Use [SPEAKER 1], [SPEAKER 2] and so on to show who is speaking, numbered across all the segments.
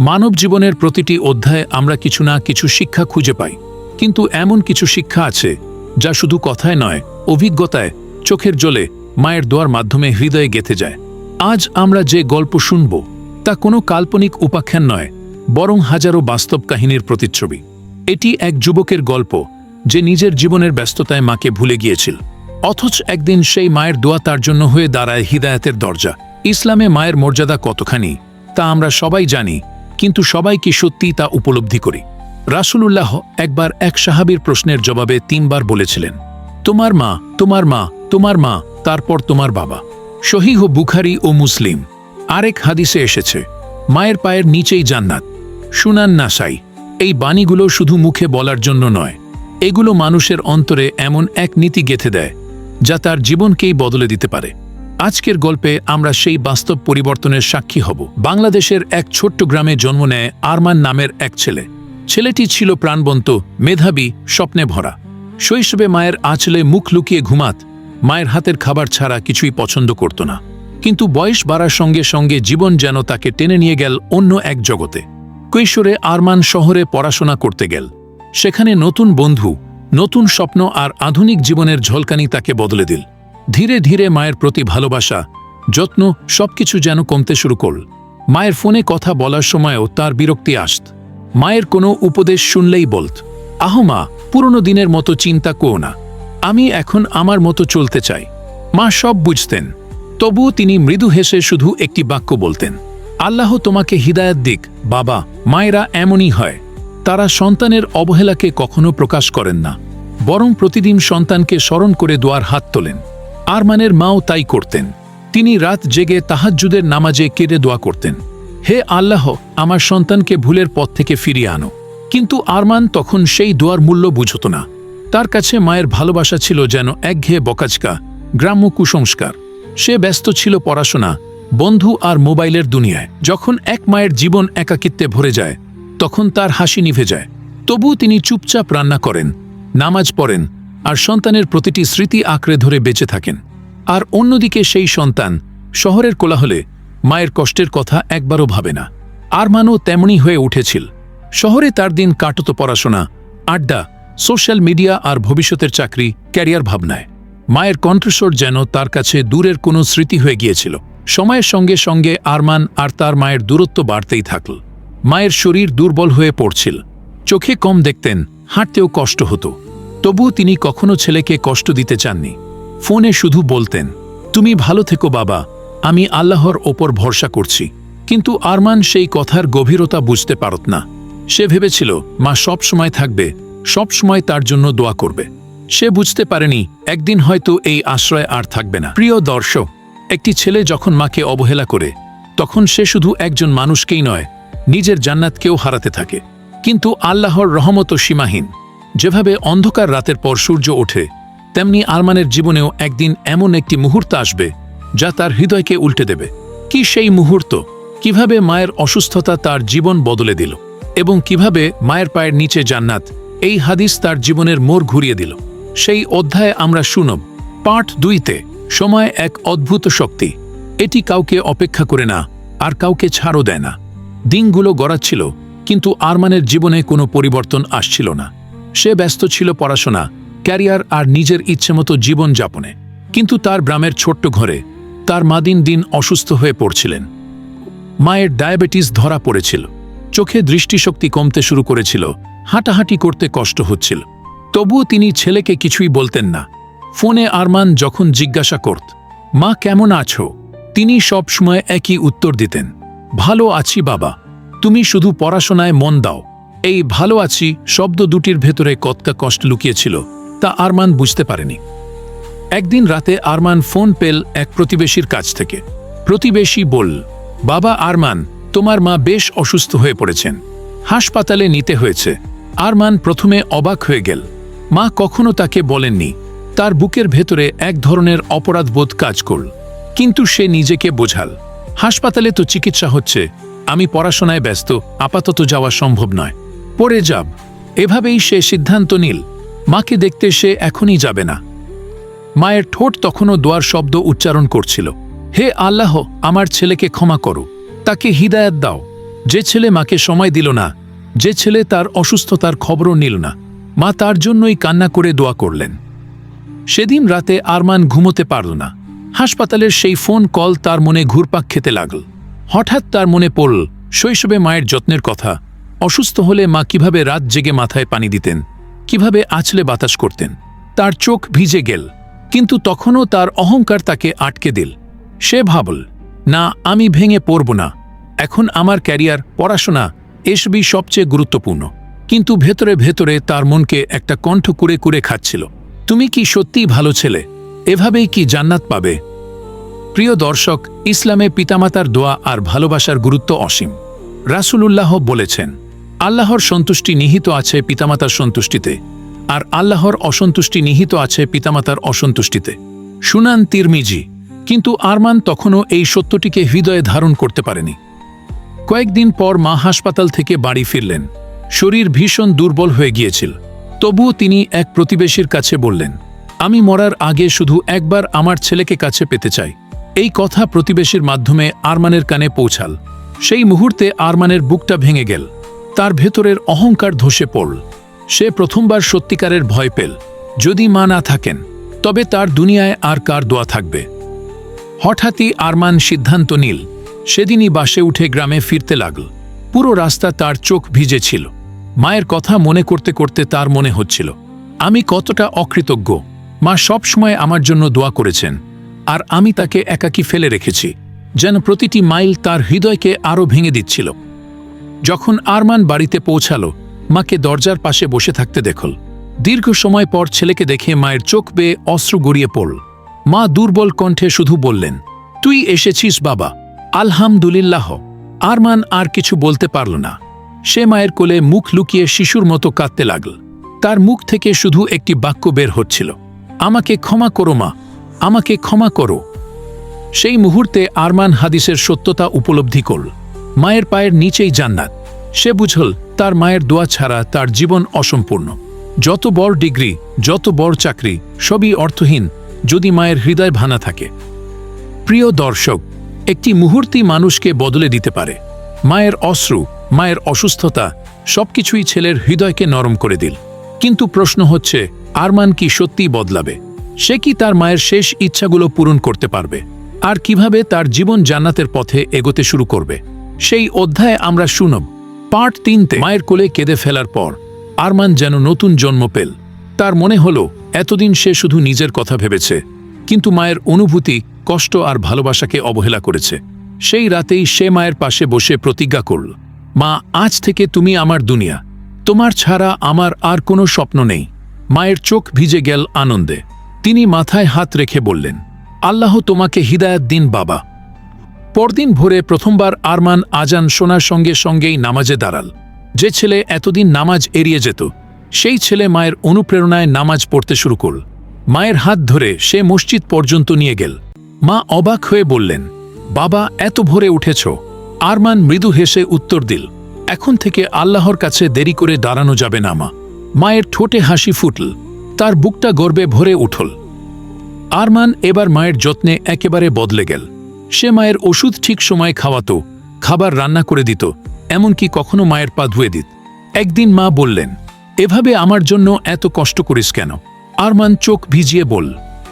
[SPEAKER 1] মানব জীবনের প্রতিটি অধ্যায়ে আমরা কিছু না কিছু শিক্ষা খুঁজে পাই। কিন্তু এমন কিছু শিক্ষা আছে, যা শুধু কথায় নয়, অভিজ্ঞতায়, চোখের জলে, মায়ের দোয়ার মাধ্যমে হৃদয়ে গেঁথে যায়। আজ আমরা যে গল্প শুনব, তা কোনো কাল্পনিক উপাখ্যান নয়, বরং হাজারো বাস্তব কাহিনীর প্রতিচ্ছবি। এটি এক যুবকের গল্প, যে নিজের জীবনের ব্যস্ততায় মাকে ভুলে গিয়েছিল। অথচ একদিন সেই মায়ের দোয়া তার জন্য হয়ে দাঁড়ায় হিদায়াতের দরজা। ইসলামে মায়ের মর্যাদা কতখানি, তা আমরা সবাই জানি কিন্তু সবাই কি সত্যি তা উপলব্ধি করি। রাসূলুল্লাহ একবার এক সাহাবীর প্রশ্নের জবাবে তিনবার বলেছিলেন, তোমার মা তোমার মা তোমার মা, তারপর তোমার বাবা। শহীহ বুখারি ও মুসলিম, আরেক হাদিসে এসেছে, মায়ের পায়ের নিচেই জান্নাত, সুনান নাসাই। এই বাণীগুলো শুধু মুখে বলার জন্য নয়, এগুলো মানুষের অন্তরে এমন এক নীতি গেঁথে দেয়, যা তার জীবনকেই বদলে দিতে পারে। আজকের গল্পে আমরা সেই বাস্তব পরিবর্তনের সাক্ষী হব। বাংলাদেশের এক ছোট্ট গ্রামে জন্ম নেয় আরমান নামের এক ছেলে। ছেলেটি ছিল প্রাণবন্ত, মেধাবী, স্বপ্নে ভরা। শৈশবে মায়ের আঁচলে মুখ লুকিয়ে ঘুমাত। মায়ের হাতের খাবার ছাড়া কিছুই পছন্দ করত না। কিন্তু বয়স বাড়ার সঙ্গে সঙ্গে জীবন যেন তাকে টেনে নিয়ে গেল অন্য এক জগতে। কৈশোরে আরমান শহরে পড়াশোনা করতে গেল। সেখানে নতুন বন্ধু, নতুন স্বপ্ন আর আধুনিক জীবনের ঝলকানি তাকে বদলে দিল। ধীরে ধীরে মায়ের প্রতি ভালোবাসা, যত্ন সবকিছু যেন কমতে শুরু করল। মায়ের ফোনে কথা বলার সময়ও তার বিরক্তি আসত। মায়ের কোনো উপদেশ শুনলেই বলত আহমা পুরনো দিনের মতো চিন্তা কো না। আমি এখন আমার মতো চলতে চাই। মা সব বুঝতেন। তবুও তিনি মৃদু হেসে শুধু একটি বাক্য বলতেন, আল্লাহ তোমাকে হিদায়াত দিক, বাবা, মায়েরা এমনই হয়। তারা সন্তানের অবহেলাকে কখনো প্রকাশ করেন না, বরং প্রতিদিন সন্তানকে স্মরণ করে দোয়ার হাত তোলেন। আরমানের মাও তাই করতেন। তিনি রাত জেগে তাহাজ্জুদের নামাজে কেড়ে দোয়া করতেন। হে আল্লাহ, আমার সন্তানকে ভুলের পথ থেকে ফিরিয়ে আনো। কিন্তু আরমান তখন সেই দোয়ার মূল্য বুঝত না। তার কাছে মায়ের ভালোবাসা ছিল যেন একঘেয়ে বকাজকা গ্রাম্য কুসংস্কার। সে ব্যস্ত ছিল পড়াশোনা, বন্ধু আর মোবাইলের দুনিয়ায়। যখন এক মায়ের জীবন একাকিত্বে ভরে যায়, তখন তার হাসি নিভে যায়। তবুও তিনি চুপচাপ রান্না করেন, নামাজ পড়েন আর সন্তানের প্রতিটি স্মৃতি আঁকড়ে ধরে বেঁচে থাকেন। আর অন্যদিকে সেই সন্তান শহরের কোলাহলে মায়ের কষ্টের কথা একবারও ভাবে না। আরমানও তেমনই হয়ে উঠেছিল। শহরে তার দিন কাটত পড়াশোনা, আড্ডা, সোশ্যাল মিডিয়া আর ভবিষ্যতের চাকরি, ক্যারিয়ার ভাবনায়। মায়ের কণ্ঠস্বর যেন তার কাছে দূরের কোনো স্মৃতি হয়ে গিয়েছিল। সময়ের সঙ্গে সঙ্গে আরমান আর তার মায়ের দূরত্ব বাড়তেই থাকল। মায়ের শরীর দুর্বল হয়ে পড়ছিল। চোখে কম দেখতেন, হাঁটতেও কষ্ট হতো। তবুও তিনি কখনো ছেলেকে কষ্ট দিতে চাননি। ফোনে শুধু বলতেন, তুমি ভালো থেকো বাবা, আমি আল্লাহর ওপর ভরসা করছি। কিন্তু আরমান সেই কথার গভীরতা বুঝতে পারত না। সে ভেবেছিল, মা সব সময় থাকবে, সব সময় তার জন্য দোয়া করবে। সে বুঝতে পারেনি, একদিন হয়তো এই আশ্রয় আর থাকবে না। প্রিয় দর্শক, একটি ছেলে যখন মাকে অবহেলা করে, তখন সে শুধু একজন মানুষকেই নয়, নিজের জান্নাতকেও হারাতে থাকে। কিন্তু আল্লাহর রহমত সীমাহীন। যেভাবে অন্ধকার রাতের পর সূর্য ওঠে তেমনি আরমানের জীবনেও একদিন এমন একটি মুহূর্ত আসবে যা তার হৃদয়কে উল্টে দেবে। কি সেই মুহূর্ত? কীভাবে মায়ের অসুস্থতা তার জীবন বদলে দিল? এবং কীভাবে মায়ের পায়ের নিচে জান্নাত? এই হাদিস তার জীবনের মোড় ঘুরিয়ে দিল। সেই অধ্যায়ে আমরা শুনব পার্ট দুইতে, সময় এক অদ্ভুত শক্তি। এটি কাউকে অপেক্ষা করে না, আর কাউকে ছাড়ও দেয় না। দিনগুলো গড়াচ্ছিল, কিন্তু আরমানের জীবনে কোনো পরিবর্তন আসছিল না। সে ব্যস্ত ছিল পড়াশোনা ক্যারিয়ার আর নিজের ইচ্ছেমতো জীবন যাপনে। কিন্তু তার গ্রামের ছোট্ট ঘরে তার মা দিন দিন অসুস্থ হয়ে পড়ছিলেন। মায়ের ডায়াবেটিস ধরা পড়েছিল। চোখে দৃষ্টিশক্তি কমতে শুরু করেছিল। হাঁটাহাঁটি করতে কষ্ট হচ্ছিল। তবুও তিনি ছেলেকে কিছুই বলতেন না। ফোনে আরমান যখন জিজ্ঞাসা করত, মা, কেমন আছো? তিনি সব সময় একই উত্তর দিতেন, ভালো আছি বাবা। তুমি শুধু পড়াশোনায় মন দাও। এই ভালো আছি শব্দ দুটির ভেতরে কতটা কষ্ট লুকিয়েছিল। তা আরমান বুঝতে পারেনি। একদিন রাতে আরমান ফোন পেল এক প্রতিবেশীর কাছ থেকে। প্রতিবেশী বলল, বাবা আরমান, তোমার মা বেশ অসুস্থ হয়ে পড়েছেন। হাসপাতালে নিতে হয়েছে। আরমান প্রথমে অবাক হয়ে গেল। মা কখনো তাকে বলেননি। তার বুকের ভেতরে এক ধরনের অপরাধবোধ কাজ করল। কিন্তু সে নিজেকে বোঝাল, হাসপাতালে তো চিকিৎসা হচ্ছে। আমি পড়াশোনায় ব্যস্ত, আপাতত যাওয়া সম্ভব নয়। পরে যাব এভাবেই সে সিদ্ধান্ত নিল। মাকে দেখতে সে এখনই যাবে না। মায়ের ঠোঁট তখনও দোয়ার শব্দ উচ্চারণ করছিল। হে আল্লাহ, আমার ছেলেকে ক্ষমা করো। তাকে হিদায়াত দাও। যে ছেলে মাকে সময় দিল না, যে ছেলে তার অসুস্থতার খবরও নিল না, মা তার জন্যই কান্না করে দোয়া করলেন। সেদিন রাতে আরমান ঘুমোতে পারল না। হাসপাতালের সেই ফোন কল তার মনে ঘুরপাক খেতে লাগল। হঠাৎ তার মনে পড়ল, শৈশবে মায়ের যত্নের কথা, অসুস্থ হলে মা কীভাবে রাত জেগে মাথায় পানি দিতেন? কীভাবে আছলে বাতাস করতেন। তার চোখ ভিজে গেল, কিন্তু তখনও তার অহংকার তাকে আটকে দিল। সে ভাবল, না, আমি ভেঙে পড়ব না। এখন আমার ক্যারিয়ার, পড়াশোনা এসবই সবচেয়ে গুরুত্বপূর্ণ। কিন্তু ভেতরে ভেতরে তার মনকে একটা কণ্ঠ কুড়ে কুড়ে খাচ্ছিল, তুমি কি সত্যিই ভালো ছেলে? এভাবেই কি জান্নাত পাবে? প্রিয় দর্শক, ইসলামে পিতামাতার দোয়া আর ভালোবাসার গুরুত্ব অসীম। রাসূলুল্লাহ বলেছেন আল্লাহর সন্তুষ্টি নিহিত আছে পিতামাতার সন্তুষ্টিতে, আর আল্লাহর অসন্তুষ্টি নিহিত আছে পিতামাতার অসন্তুষ্টিতে। শুনান তিরমিজি, কিন্তু আরমান তখনও এই সত্যটিকে হৃদয়ে ধারণ করতে পারেনি। কয়েকদিন পর মা হাসপাতাল থেকে বাড়ি ফিরলেন। শরীর ভীষণ দুর্বল হয়ে গিয়েছিল। তবুও তিনি এক প্রতিবেশীর কাছে বললেন, আমি মরার আগে শুধু একবার আমার ছেলেকে কাছে পেতে চাই। এই কথা প্রতিবেশীর মাধ্যমে আরমানের কানে পৌঁছাল। সেই মুহূর্তে আরমানের বুকটা ভেঙে গেল। তার ভেতরের অহংকার ধসে পড়ল। সে প্রথমবার সত্যিকারের ভয় পেল। যদি মা না থাকেন, তবে তার দুনিয়ায় আর কার দোয়া থাকবে? হঠাৎই আরমান সিদ্ধান্ত নীল। সেদিনই বাসে উঠে গ্রামে ফিরতে লাগল। পুরো রাস্তা তার চোখ ভিজেছিল মায়ের কথা মনে করতে করতে তার মনে হচ্ছিল, আমি কতটা অকৃতজ্ঞ। মা সব সময় আমার জন্য দোয়া করেছেন, আর আমি তাকে একাকী ফেলে রেখেছি। যেন প্রতিটি মাইল তার হৃদয়কে আরও ভেঙে দিচ্ছিল। যখন আরমান বাড়িতে পৌঁছালো, মাকে দরজার পাশে বসে থাকতে দেখল। দীর্ঘ সময় পর ছেলেকে দেখে মায়ের চোখ বেয়ে অস্ত্র গড়িয়ে পড়ল। মা দুর্বল কণ্ঠে শুধু বললেন, তুই এসেছিস বাবা, আলহামদুলিল্লাহ। আরমান আর কিছু বলতে পারল না। সে মায়ের কোলে মুখ লুকিয়ে শিশুর মতো কাঁদতে লাগল। তার মুখ থেকে শুধু একটি বাক্য বের হচ্ছিল, আমাকে ক্ষমা করো মা, আমাকে ক্ষমা করো। সেই মুহূর্তে আরমান হাদিসের সত্যতা উপলব্ধি করল। মায়ের পায়ের নিচেই জান্নাত। সে বুঝল তার মায়ের দোয়া ছাড়া তার জীবন অসম্পূর্ণ। যত বড় ডিগ্রি, যত বড় চাকরি, সবই অর্থহীন যদি মায়ের হৃদয় ভানা থাকে। প্রিয় দর্শক, একটি মুহূর্তই মানুষকে বদলে দিতে পারে। মায়ের অশ্রু, মায়ের অসুস্থতা সবকিছুই ছেলের হৃদয়কে নরম করে দিল। কিন্তু প্রশ্ন হচ্ছে, আরমান কি সত্যিই বদলাবে? সে কি তার মায়ের শেষ ইচ্ছাগুলো পূরণ করতে পারবে? আর কীভাবে তার জীবন জান্নাতের পথে এগোতে শুরু করবে? সেই অধ্যায়ে আমরা শুনব। পার্ট তিনতে মায়ের কোলে কেঁদে ফেলার পর আরমান যেন নতুন জন্ম পেল। তার মনে হলো, এতদিন সে শুধু নিজের কথা ভেবেছে, কিন্তু মায়ের অনুভূতি, কষ্ট আর ভালোবাসাকে অবহেলা করেছে। সেই রাতেই সে মায়ের পাশে বসে প্রতিজ্ঞা করল, মা, আজ থেকে তুমি আমার দুনিয়া। তোমার ছাড়া আমার আর কোনো স্বপ্ন নেই। মায়ের চোখ ভিজে গেল আনন্দে। তিনি মাথায় হাত রেখে বললেন, আল্লাহ তোমাকে হিদায়াত দিন, বাবা। পরদিন ভোরে প্রথমবার আরমান আজান শোনার সঙ্গে সঙ্গেই নামাজে দাঁড়াল। যে ছেলে এতদিন নামাজ এড়িয়ে যেত, সেই ছেলে মায়ের অনুপ্রেরণায় নামাজ পড়তে শুরু করল। মায়ের হাত ধরে সে মসজিদ পর্যন্ত নিয়ে গেল। মা অবাক হয়ে বললেন, বাবা, এত ভোরে উঠেছ? আরমান মৃদু হেসে উত্তর দিল, এখন থেকে আল্লাহর কাছে দেরি করে দাঁড়ানো যাবে না মা। মায়ের ঠোঁটে হাসি ফুটল, তার বুকটা গর্বে ভরে উঠল। আরমান এবার মায়ের যত্নে একেবারে বদলে গেল। সে মায়ের ওষুধ ঠিক সময় খাওয়াতো, খাবার রান্না করে দিত, এমনকি কখনো মায়ের পা ধুয়ে দিত। একদিন মা বললেন, এভাবে আমার জন্য এত কষ্ট করিস কেন? আরমান চোখ ভিজিয়ে বল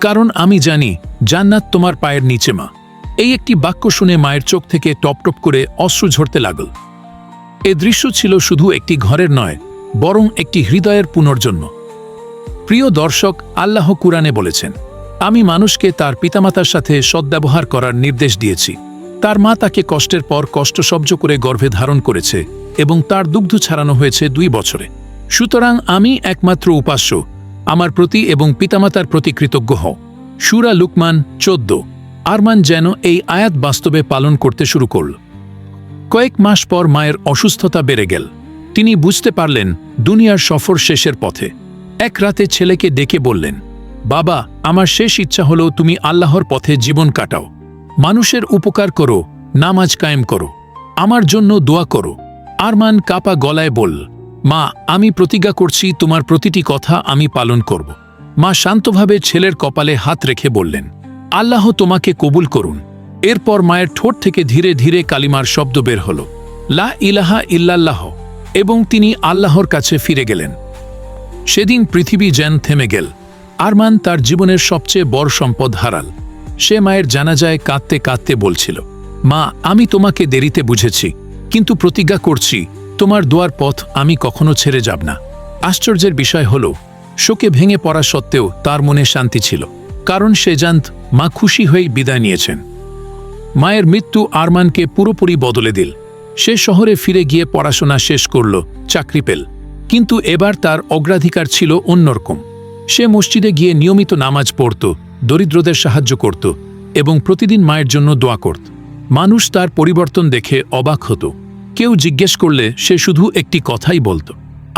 [SPEAKER 1] কারণ আমি জানি জান্নাত তোমার পায়ের নিচে মা। এই একটি বাক্য শুনে মায়ের চোখ থেকে টপ টপ করে অশ্রু ঝরতে লাগল। এ দৃশ্য ছিল শুধু একটি ঘরের নয়, বরং একটি হৃদয়ের পুনর্জন্ম। প্রিয় দর্শক, আল্লাহ কুরআনে বলেছেন আমি মানুষকে তার পিতামাতার সাথে সদ্ব্যবহার করার নির্দেশ দিয়েছি। তার মা তাকে কষ্টের পর কষ্ট সহ্য করে গর্ভে ধারণ করেছে এবং তার দুগ্ধ ছাড়ানো হয়েছে দুই বছরে। সুতরাং আমি একমাত্র উপাস্য, আমার প্রতি এবং পিতামাতার প্রতি কৃতজ্ঞ হও। সুরা লুকমান, চোদ্দ। আরমান যেন এই আয়াত বাস্তবে পালন করতে শুরু করল। কয়েক মাস পর মায়ের অসুস্থতা বেড়ে গেল। তিনি বুঝতে পারলেন, দুনিয়ার সফর শেষের পথে। এক রাতে ছেলেকে ডেকে বললেন বাবা, আমার শেষ ইচ্ছা হলো তুমি আল্লাহর পথে জীবন কাটাও। মানুষের উপকার করো, নামাজ কায়েম করো। আমার জন্য দোয়া করো। আরমান কাপা গলায় বল মা, আমি প্রতিজ্ঞা করছি তোমার প্রতিটি কথা আমি পালন করব। মা শান্তভাবে ছেলের কপালে হাত রেখে বললেন, আল্লাহ তোমাকে কবুল করুন। এরপর মায়ের ঠোঁট থেকে ধীরে ধীরে কালিমার শব্দ বের হল, লা ইলাহা ইল্লাল্লাহ। এবং তিনি আল্লাহর কাছে ফিরে গেলেন। সেদিন পৃথিবী যেন থেমে গেল। আরমান তার জীবনের সবচেয়ে বড় সম্পদ হারাল। সে মায়ের জানাজায় কাঁদতে কাঁদতে বলছিল, মা, আমি তোমাকে দেরিতে বুঝেছি, কিন্তু প্রতিজ্ঞা করছি, তোমার দোয়ার পথ আমি কখনো ছেড়ে যাব না। আশ্চর্যের বিষয় হল, শোকে ভেঙে পড়া সত্ত্বেও তার মনে শান্তি ছিল, কারণ সে জানত মা খুশি হয়েই বিদায় নিয়েছেন। মায়ের মৃত্যু আরমানকে পুরোপুরি বদলে দিল। সে শহরে ফিরে গিয়ে পড়াশোনা শেষ করল, চাকরি পেল, কিন্তু এবার তার অগ্রাধিকার ছিল অন্যরকম। সে মসজিদে গিয়ে নিয়মিত নামাজ পড়ত, দরিদ্রদের সাহায্য করত এবং প্রতিদিন মায়ের জন্য দোয়া করত। মানুষ তার পরিবর্তন দেখে অবাক হতো। কেউ জিজ্ঞেস করলে সে শুধু একটি কথাই বলত,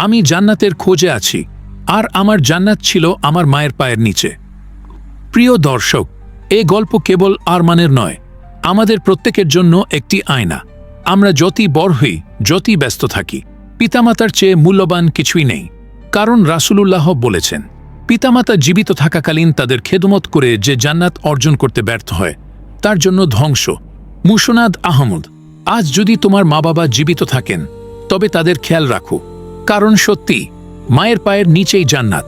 [SPEAKER 1] আমি জান্নাতের খোঁজে আছি, আর আমার জান্নাত ছিল আমার মায়ের পায়ের নিচে। প্রিয় দর্শক, এ গল্প কেবল আরমানের নয়, আমাদের প্রত্যেকের জন্য একটি আয়না। আমরা যতই বড় হই, যতই ব্যস্ত থাকি, পিতামাতার চেয়ে মূল্যবান কিছুই নেই, কারণ রাসূলুল্লাহ বলেছেন পিতামাতা জীবিত থাকাকালীন তাদের খেদমত করে যে জান্নাত অর্জন করতে ব্যর্থ হয়, তার জন্য ধ্বংস। মুসনাদ আহমদ, আজ যদি তোমার মা বাবা জীবিত থাকেন, তবে তাদের খেয়াল রাখো। কারণ সত্যি মায়ের পায়ের নিচেই জান্নাত।